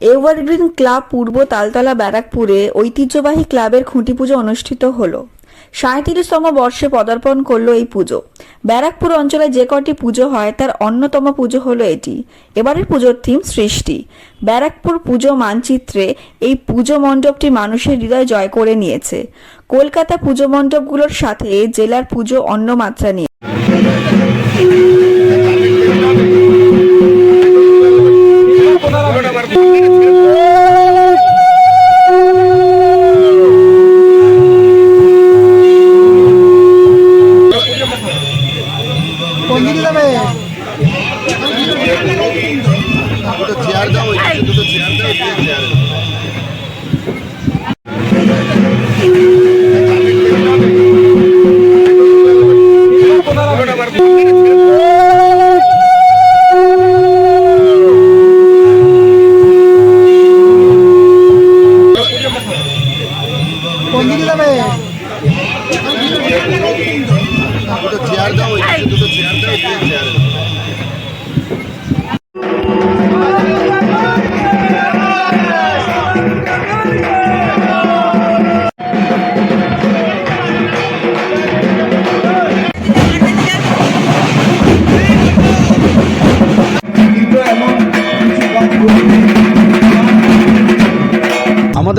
Evergreen club পূর্ব তালতলা ব্যারাকপুরে ঐতিহ্যবাহী ক্লাবের খুঁটি পুজো অনুষ্ঠিত হলো। সাঁত্রিশতম বর্ষে পদার্পণ করল এই পুজো। ব্যারাকপুর অঞ্চলে যে কটি পুজো হয়, তার অন্যতম পুজো হলো এটি। এবারের পুজোর থিম সৃষ্টি। ব্যারাকপুর পুজো মানচিত্রে এই পুজো মণ্ডপটি মানুষের হৃদয় জয় করে নিয়েছে। কলকাতা পুজো মণ্ডপগুলোর সাথে জেলার পুজো অন্য মাত্রা নিয়ে কোন দিকে যাবে দুটো চেয়ার দাও ওই পাশে দুটো চেয়ার দাও দিয়ে চেয়ার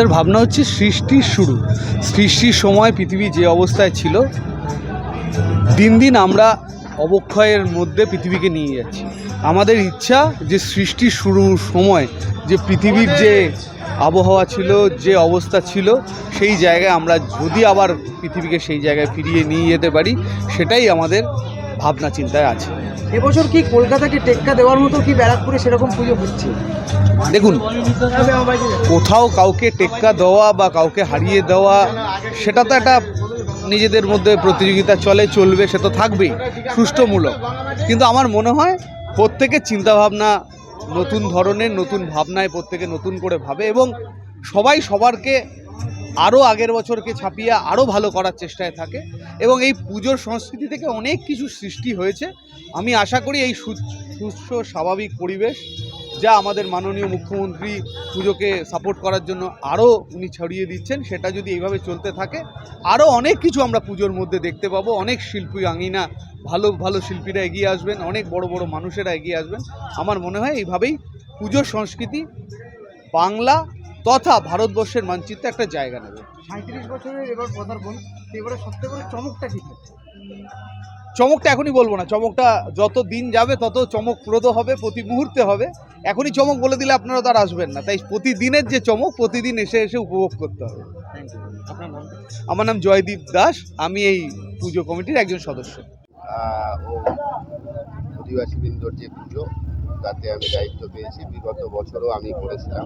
আমাদের ভাবনা হচ্ছে সৃষ্টির শুরু। সৃষ্টির সময় পৃথিবী যে অবস্থায় ছিল, দিন দিন আমরা অবক্ষয়ের মধ্যে পৃথিবীকে নিয়ে যাচ্ছি। আমাদের ইচ্ছা যে সৃষ্টির শুরুর সময়, যে পৃথিবীর যে আবহাওয়া ছিল, যে অবস্থা ছিল, সেই জায়গায় আমরা যদি আবার পৃথিবীকে সেই জায়গায় ফিরিয়ে নিয়ে যেতে পারি, সেটাই আমাদের ভাবনা চিন্তায় আছে। এবছর কি কলকাতাকে টেক্কা দেওয়ার মতো কি ব্যারাকপুরে সেরকম পুজো হচ্ছে? দেখুন কোথাও কাউকে টেক্কা দেওয়া বা কাউকে হারিয়ে দেওয়া সেটা তো একটা নিজেদের মধ্যে প্রতিযোগিতা চলে চলবে সে তো থাকবেই সুষ্ঠুমূলক। কিন্তু আমার মনে হয় প্রত্যেকের চিন্তাভাবনা নতুন ধরনের নতুন ভাবনায় প্রত্যেকে নতুন করে ভাবে এবং সবাই সবারকে আরও আগের বছরকে ছাপিয়ে আরও ভালো করার চেষ্টায় থাকে এবং এই পুজোর সংস্কৃতি থেকে অনেক কিছু সৃষ্টি হয়েছে। আমি আশা করি এই সুস্থ, স্বাভাবিক পরিবেশ যা আমাদের মাননীয় মুখ্যমন্ত্রী পুজোকে সাপোর্ট করার জন্য আরও উনি ছড়িয়ে দিচ্ছেন, সেটা যদি এইভাবে চলতে থাকে আরও অনেক কিছু আমরা পুজোর মধ্যে দেখতে পাবো। অনেক শিল্পী আঙিনা, ভালো ভালো শিল্পীরা এগিয়ে আসবেন, অনেক বড় বড় মানুষেরা এগিয়ে আসবেন। আমার মনে হয় এইভাবেই পুজোর সংস্কৃতি, বাংলা তথা ভারতবর্ষের মানচিত্রে একটা জায়গা নেবে। সাঁত্রিশ বছরের এবার পদার্পণ এবারে সবথেকে বড় চমকটা কি? চমকটা এখনই বলব না চমকটা যত দিন যাবে তত চমকপ্রদ হবে প্রতি মুহূর্তে হবে। এখনই চমক বলে দিলে আপনারা তো আর আসবেন না তাই প্রতিদিনের যে চমক প্রতিদিন এসে এসে উপভোগ করতে হবে। আমার নাম জয়দীপ দাস আমি এই পুজো কমিটির একজন সদস্য। আহ, ও অধিবাসীবৃন্দর যে পুজো তাতে আমি দায়িত্ব পেয়েছি। বিগত বছরও আমি করেছিলাম।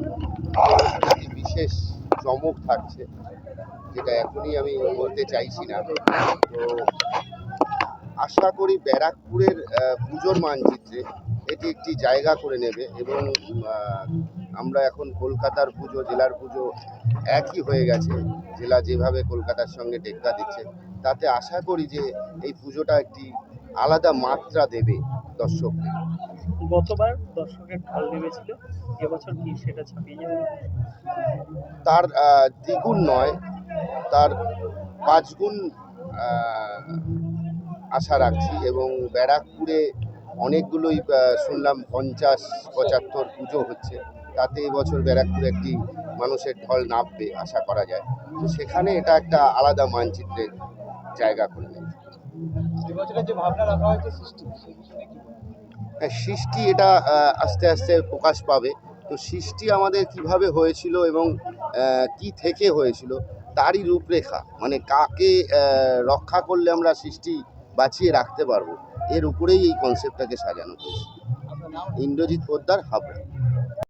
একটি বিশেষ চমক থাকছে, যেটা এখনই আমি বলতে চাইছি না। তো আশা করি ব্যারাকপুরের পুজোর মানচিত্রে এটি একটি জায়গা করে নেবে এবং আমরা এখন কলকাতার পুজো, জেলার পুজো একই হয়ে গেছে। জেলা যেভাবে কলকাতার সঙ্গে টেক্কা দিচ্ছে তাতে আশা করি যে এই পুজোটা একটি আলাদা মাত্রা দেবে দর্শকদের। গতবার দর্শকের ঢল নেমেছিল এবছর কি সেটা ছাপিয়ে যাবে? তার দ্বিগুণ নয় তার পাঁচগুণ আশা রাখছি এবং ব্যারাকপুরে অনেকগুলোই শুনলাম পঞ্চাশ পঁচাত্তর পুজো হচ্ছে। তাতে এবছর ব্যারাকপুরে একটি মানুষের ঢল নামবে আশা করা যায়। তো সেখানে এটা একটা আলাদা মানচিত্রের জায়গা করে নেবে সৃষ্টি? হ্যাঁ, সৃষ্টি এটা আস্তে আস্তে প্রকাশ পাবে। তো সৃষ্টি আমাদের কীভাবে হয়েছিল এবং কি থেকে হয়েছিল তারই রূপরেখা। মানে কাকে রক্ষা করলে আমরা সৃষ্টি বাঁচিয়ে রাখতে পারব এর উপরেই এই কনসেপ্টটাকে সাজানো হয়েছে। ইন্দ্রজিৎ পোদ্দার হাবড়া।